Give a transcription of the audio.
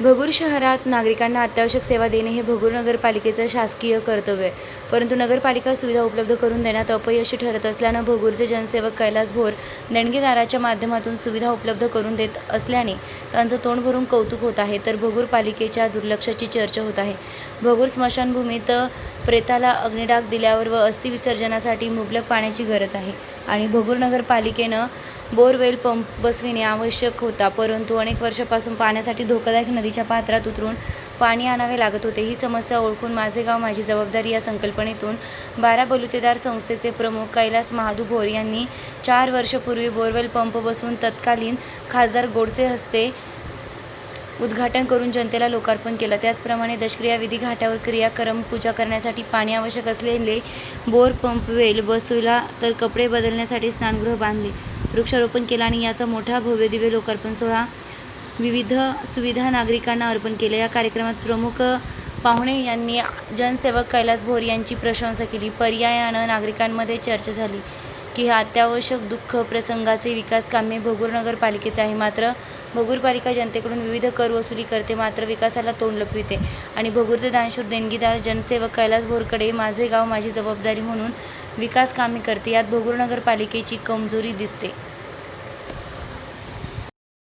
भगूर शहरात नागरिकांना अत्यावश्यक सेवा देणे हे भगूर नगरपालिकेचं शासकीय कर्तव्य आहे. परंतु नगरपालिका सुविधा उपलब्ध करून देण्यात अपयशी ठरत असल्यानं भगूरचे जनसेवक कैलास भोर देणगीदाराच्या माध्यमातून सुविधा उपलब्ध करून देत असल्याने त्यांचं तोंड भरून कौतुक होत आहे. तर भगूर पालिकेच्या दुर्लक्षाची चर्चा होत आहे. भगूर स्मशानभूमीत प्रेताला अग्निडाग दिल्यावर व अस्थि विसर्जनासाठी मुबलक पाण्याची गरज आहे. आणि भगूर नगरपालिकेनं बोरवेल पंप बसविणे आवश्यक होता परंतु अनेक वर्षापासून पाण्यासाठी धोकादायक नदीच्या पात्रात उतरून पाणी आणावे लागत होते. ही समस्या ओळखून माझे गाव माझी जबाबदारी या संकल्पनेतून बारा बलुतेदार संस्थेचे प्रमुख कैलास महादू भोर यांनी चार वर्षपूर्वी बोरवेल पंप बसवून तत्कालीन खासदार गोडसे हस्ते उद्घाटन करून जनतेला लोकार्पण केलं. त्याचप्रमाणे दशक्रिया विधी घाटावर क्रियाक्रम पूजा करण्यासाठी पाणी आवश्यक असलेले बोर पंपवेल बसविला तर कपडे बदलण्यासाठी स्नानगृह बांधले. वृक्षारोपण केलं आणि याचा मोठा भव्य दिव्य लोकार्पण सोहळा विविध सुविधा नागरिकांना अर्पण केल्या या कार्यक्रमात प्रमुख पाहुणे यांनी जनसेवक कैलास भोर यांची प्रशंसा केली. पर्यायानं नागरिकांमध्ये चर्चा झाली. की हा अत्यावश्यक दुःख प्रसंगाचे विकास कामे भगूर नगरपालिकेचे आहे. मात्र भगूर पालिका जनतेकडून विविध कर वसुली करते. मात्र विकासाला तोंड लपविते. आणि भगूरचे दानशूर देणगीदार जनसेवक कैलास भोरकडे माझे गाव माझी जबाबदारी म्हणून विकास कामे करते. यात भगूर नगरपालिकेची कमजोरी दिसते.